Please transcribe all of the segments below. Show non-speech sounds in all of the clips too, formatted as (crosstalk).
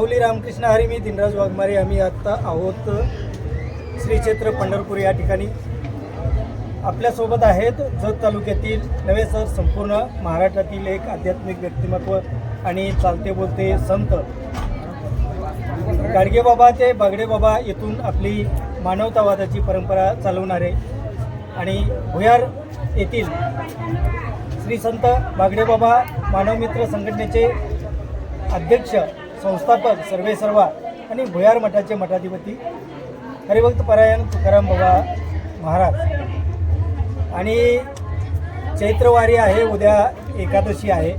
माऊली रामकृष्ण हरी मी दिनराज वाघमारे. आम्ही आत्ता आहोत श्रीक्षेत्र पंढरपूर या ठिकाणी. आपल्यासोबत आहेत जत तालुक्यातील नवे सर संपूर्ण महाराष्ट्रातील एक आध्यात्मिक व्यक्तिमत्व आणि चालते बोलते संत. गाडगेबाबा ते बागडेबाबा येथून आपली मानवतावादाची परंपरा चालवणारे आणि भुयार येथील श्री संत बागडेबाबा मानवमित्र संघटनेचे अध्यक्ष संस्थापक सर्वे सर्वा आणि भुयार मठाचे मठाधिपती हरिभक्त परायण तुकाराम बाबा महाराज. आणि चैत्रवारी आहे उद्या एकादशी आहे.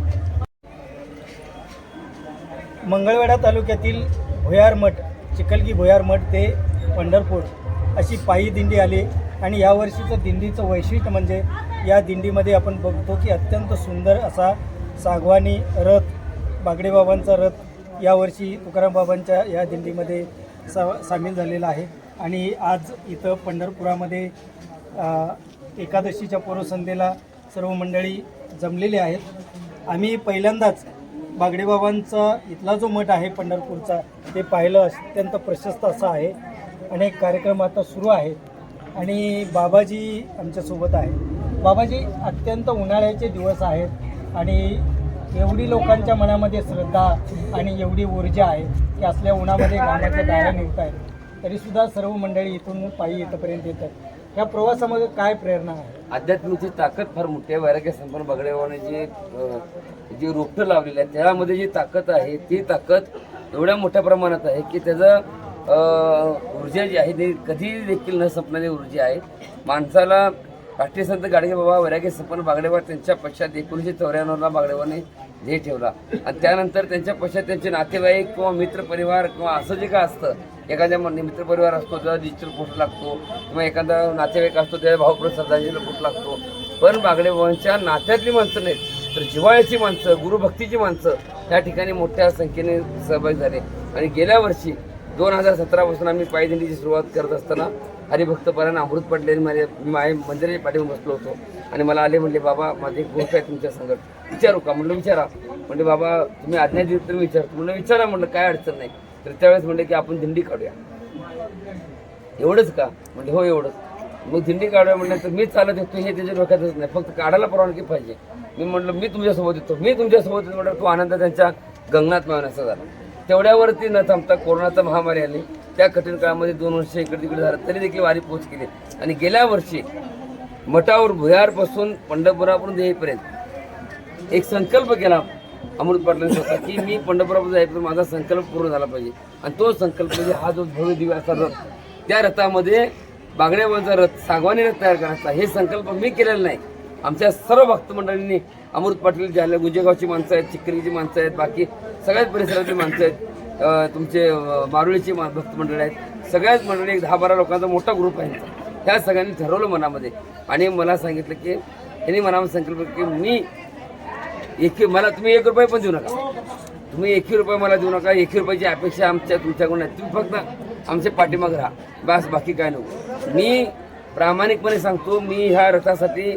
मंगळवेढा तालुक्यातील भुयार मठ चिखलगी भुयार मठ ते पंढरपूर अशी पायी दिंडी आली आणि यावर्षीचं दिंडीचं वैशिष्ट्य म्हणजे या दिंडीमध्ये आपण बघतो की अत्यंत सुंदर असा सागवानी रथ बागडेबाबांचा रथ यावर्षी तुकाराम बाबांच्या या दिंडीमध्ये सा सामील झालेला आहे. आणि आज इथं पंढरपुरामध्ये एकादशीच्या पूर्वसंध्येला सर्व मंडळी जमलेले आहेत. आम्ही पहिल्यांदाच बागडेबाबांचा इथला जो मठ आहे पंढरपूरचा ते पाहिलं अत्यंत प्रशस्त असा आहे. अनेक कार्यक्रम आता सुरू आहेत. आणि बाबाजी आमच्यासोबत आहे बाबाजी अत्यंत उन्हाळ्याचे दिवस आहेत. आणि एवढी लोकांच्या मनामध्ये श्रद्धा आणि एवढी ऊर्जा आहे की असल्या उन्हामध्ये गाण्याच्या दारा निघत आहेत तरीसुद्धा सर्व मंडळी इथून पायी इथंपर्यंत येतात. या प्रवासामध्ये काय प्रेरणा आहे? अध्यात्माची ताकद फार मोठी आहे. वैराग्य संपन्न बगडेवाने जे जी रोपटं लावलेली आहे त्यामध्ये जी ताकद आहे ती ताकद एवढ्या मोठ्या प्रमाणात आहे की त्याचं ऊर्जा जी आहे ती कधी देखील न संपणारी ऊर्जा आहे. माणसाला राष्ट्रीय संत गाडगे बाबा वैराग्य संपन्न बागडेवर त्यांच्या पश्चात एकोणीसशे चौऱ्याण्णवला बागडेवाने ध्येय ठेवला. आणि त्यानंतर त्यांच्या पश्चात त्यांचे नातेवाईक किंवा मित्रपरिवार किंवा असं जे काय असतं एखाद्या म- असतो त्याला डिजिटल पोस्ट लागतो किंवा एखादा नातेवाईक असतो त्याला भाऊप्रसाद श्रद्धांजली पोस्ट लागतो. पण बागडेबाबांच्या नात्यातली माणसं नाहीत तर जिव्हाळ्याची माणसं गुरुभक्तीची माणसं त्या ठिकाणी मोठ्या संख्येने सहभागी झाले. आणि गेल्या वर्षी दोन हजार सतरापासून आम्ही पायदिंडीची सुरुवात करत असताना हरिभक्तपरायण अमृत पडले माझे माय माझ्या मंदिराच्या पाठीवर बसलो होतो. आणि मला आले म्हणले बाबा माझी एक गोष्ट आहे तुमच्या संगत. विचारू का? म्हणलं विचारा. म्हणजे बाबा तुम्ही आज्ञा दिली तर मी विचारतो म्हणलं विचारा. म्हणलं काय अडचण नाही. तर त्यावेळेस म्हणलं की आपण दिंडी काढूया. एवढंच का? म्हणजे हो एवढंच. मग दिंडी काढूया म्हणलं तर मी चालत येतो हे त्याच्या डोक्यातच नाही. फक्त काढायला परवानगी पाहिजे. मी म्हटलं मी तुमच्यासोबत येतो. मी तुमच्यासोबत येतो. म्हटलं तो आनंद त्यांच्या गंगनात मिळवण्याचा झाला. तेवढ्यावरती न थांबता कोरोनाचा महामारी आली. त्या कठीण काळामध्ये दोन वर्ष इकडे तिकडे झालं. तरी देखील वारी पोच केली. आणि गेल्या वर्षी मठावर भुयारपासून पंढरपुरापर्यंत येईपर्यंत एक संकल्प केला अमृत पाटलांनी स्वतः की मी पंढरपुरापर्यंत जाईपर्यंत माझा संकल्प पूर्ण झाला पाहिजे. आणि तो संकल्प म्हणजे हा जो भव्य दिव्य असा रथ त्या रथामध्ये बागड्यावरचा रथ सागवानी रथ तयार करायचा हे संकल्प मी केलेला नाही. आमच्या सर्व भक्तमंडळींनी अमृत पाटील झाले गुजेगावची माणसं आहेत चिखलीची माणसं आहेत बाकी सगळ्याच परिसरातली माणसं आहेत तुमचे मारुळीची भक्त मंडळी आहेत. सगळ्याच मंडळी एक दहा बारा लोकांचा मोठा ग्रुप आहे ह्या सगळ्यांनी ठरवलं मनामध्ये. आणि मला सांगितलं की त्यांनी मनामध्ये संकल्प की मी एक मला तुम्ही एक रुपये पण देऊ नका. तुम्ही एकही रुपये मला देऊ नका. एकही रुपयाची अपेक्षा आमच्या तुमच्याकडून आहे. तुम्ही फक्त आमच्या पाठीमाग राहा. बस बाकी काय नको. मी प्रामाणिकपणे सांगतो मी ह्या रथासाठी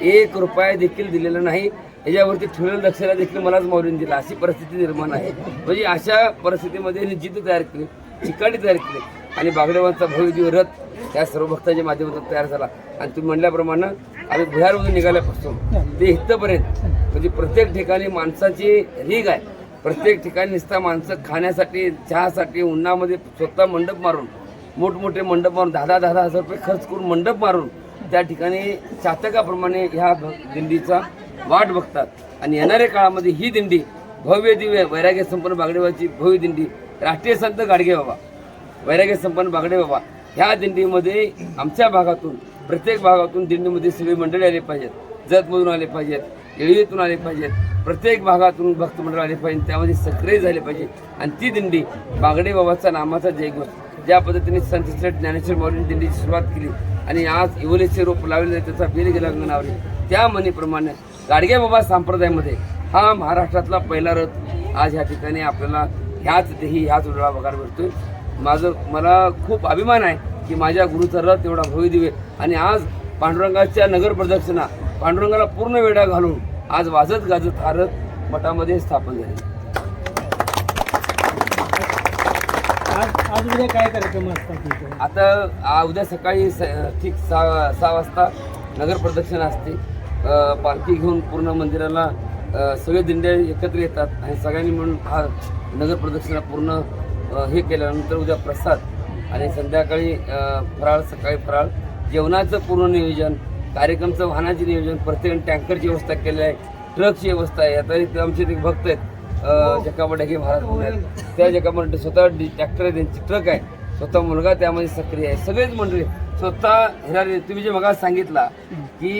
एक रुपया देखील दिलेला नाही. याच्यावरती ठेवलेलं लक्षला देखील मलाच मारून दिला. अशी परिस्थिती निर्माण आहे. म्हणजे अशा परिस्थितीमध्ये जिद्द तयार केली चिकाटी तयार केली आणि बागडेवांचा भव्य रथ या सर्व भक्तांच्या माध्यमातून तयार झाला. आणि तुम्ही म्हणल्याप्रमाणे आम्ही भुयारमधून निघाल्यापासून ते इथपर्यंत म्हणजे प्रत्येक ठिकाणी माणसाची रीग आहे. प्रत्येक ठिकाणी नुसता माणसं खाण्यासाठी चहासाठी उन्हामध्ये स्वतः मंडप मारून मोठमोठे मंडप मारून दहा दहा दहा हजार रुपये खर्च करून मंडप मारून त्या ठिकाणी चातकाप्रमाणे ह्या भ- दिंडीचा वाट बघतात. आणि येणाऱ्या काळामध्ये ही दिंडी भव्य दिव्य वैराग्य संपन्न बागडेबाची भव्य दिंडी राष्ट्रीय संत गाडगे बाबा वैराग्य संपन्न बागडे बाबा ह्या दिंडीमध्ये आमच्या भागातून प्रत्येक भागातून दिंडीमध्ये सगळी मंडळी आले पाहिजेत. जतमधून आले पाहिजेत येळवीतून आले पाहिजेत प्रत्येक भागातून भक्त मंडळ आले पाहिजे त्यामध्ये सक्रिय झाले पाहिजे. आणि ती दिंडी बागडे बाबाचा नामाचा जयघोष ज्या पद्धतीने संत ज्ञानेश्वर माऊलींनी दिंडीची सुरुवात केली आणि आज इवलेचे रोप लावले त्याचा बेल गेला अंगणावरी. त्या म्हणीप्रमाणे गाडगे बाबा संप्रदायामध्ये हा महाराष्ट्रातला पहिला रथ आज ह्या ठिकाणी आपल्याला ह्याच देही ह्याच उडळा बघायला भेटतोय माझं मला खूप अभिमान आहे की माझ्या गुरुचा रथ एवढा भव्य दिवे आणि आज पांडुरंगाच्या नगर प्रदक्षिणा पांडुरंगाला पूर्ण वेढा घालून आज वाजत गाजत हा रथ मठामध्ये स्थापन झाले आज उद्या काय कार्यक्रम असतात आता आ, उद्या सकाळी स- ठीक सहा सहा वाजता नगर प्रदक्षिणा असते. अ, पालखी घेऊन पूर्ण मंदिराला अ, सगळे दिंडे एकत्र येतात आणि सगळ्यांनी म्हणून हा नगर प्रदक्षिणा पूर्ण अ, हे केल्यानंतर उद्या प्रसाद आणि संध्याकाळी अ, फराळ सकाळी फराळ. जेवणाचं पूर्ण नियोजन कार्यक्रमचं वाहनाचे नियोजन प्रत्येक टँकरची व्यवस्था केली आहे ट्रकची व्यवस्था आहे. आता इथे आमचे ते भक्त आहेत. अ, की ढगे महाराज त्या जकाबा स्वतः ट्रॅक्टर आहे त्यांची ट्रक आहे स्वतः मुलगा त्यामध्ये सक्रिय आहे. सगळेच मंडळी स्वतः हिरारे तुम्ही जे मगा सांगितला की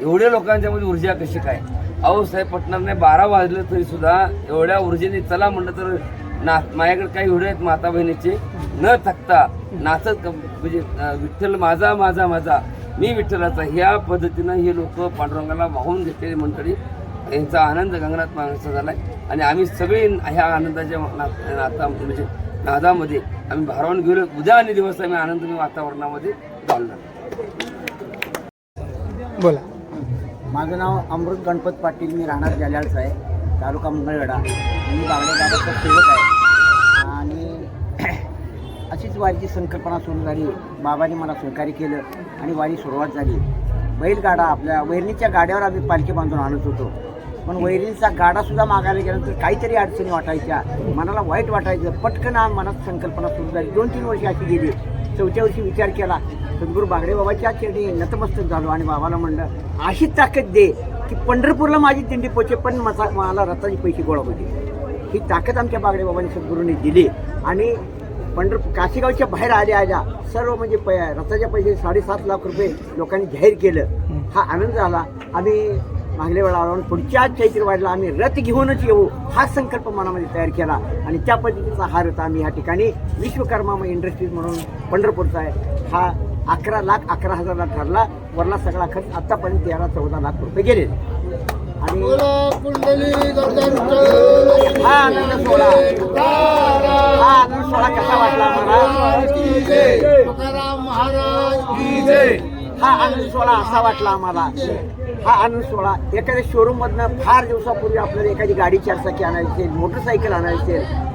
एवढ्या लोकांच्या मध्ये ऊर्जा कशी काय अहो साहेब पटणारने बारा वाजले तरी सुद्धा एवढ्या ऊर्जेने चला म्हणलं तर ना माझ्याकडे काही व्हिडिओ आहेत माता बहिणीचे. न थकता नाचत म्हणजे विठ्ठल माझा माझा माझा. मी विठ्ठलाचा. ह्या पद्धतीनं हे लोक पांडुरंगाला वाहून घेतलेली मंडळी. यांचा आनंद गंगनाथ माणसा झालाय. आणि आम्ही सगळे ह्या आनंदाच्या ना- नाता म्हणजे नादामध्ये आम्ही भारावून गेलो. उद्या आणि दिवस आम्ही आनंदमय वातावरणामध्ये घालणार. बोला. माझं नाव अमृत गणपत पाटील. मी राहणार जाल्याळचा आहे तालुका मंगळवेढा. मी बागडे गावाचा सेवक आहे. आणि (clears throat) अशीच वारीची संकल्पना सुरू झाली. बाबांनी मला सहकार्य केलं आणि वारी सुरुवात झाली. बैलगाडा आपल्या वैरणीच्या गाड्यावर आम्ही पालखी बांधून आणत होतो. पण वैरणीचा गाडासुद्धा मागायला गेल्यानंतर काहीतरी अडचणी वाटायच्या. मनाला वाईट वाटायचं. पटकन मनात संकल्पना सुरू झाली. दोन तीन वर्षी अशी गेली. चौथ्या वर्षी विचार केला. सद्गुरू बागडे बाबाच्या चरणी नतमस्तक झालो आणि बाबाला म्हणलं अशी ताकद दे की पंढरपूरला माझी दिंडी पोचे पण मसा मला रथाचे पैसे गोळा होते ही ताकद आमच्या बागडे बाबांनी सद्गुरूंनी दिली. आणि पंढरपूर काशीगावच्या बाहेर आल्या आल्या सर्व म्हणजे प रथाच्या पैसे साडेसात लाख रुपये लोकांनी जाहीर केलं. हा आनंद झाला. आम्ही मागल्या वेळा आलो पुढच्या चैत्र वाढला आम्ही रथ घेऊनच येऊ हा संकल्प मनामध्ये तयार केला. आणि त्या पद्धतीचा हा रथ आम्ही या ठिकाणी विश्वकर्मा इंडस्ट्रीज म्हणून पंढरपूरचा आहे. हा अकरा लाख अकरा हजारला ठरला. वरला सगळा खर्च आतापर्यंत तेरा चौदा लाख रुपये गेले. आणि हा आनंद सोहळा हा आनंद सोहळा कसा वाटला आम्हाला? हा आनंद सोहळा असा वाटला आम्हाला. हा आनंद सोहळा एखाद्या शोरूम मधनं फार दिवसापूर्वी आपल्याला एखादी गाडी चारचाकी आणायची असेल मोटरसायकल आणायची. असेल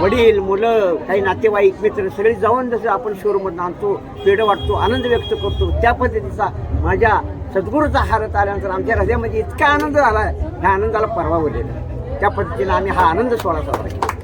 वडील मुलं काही नातेवाईक मित्र सगळे जाऊन जसं आपण शोरूम मधनं आणतो पेढं वाटतो आनंद व्यक्त करतो त्या पद्धतीचा माझ्या सद्गुरूचा हारत आल्यानंतर आमच्या हृदयामध्ये इतका आनंद झाला ह्या आनंदाला परवा उरलेला. त्या पद्धतीनं आम्ही हा आनंद सोहळा साजरा केला.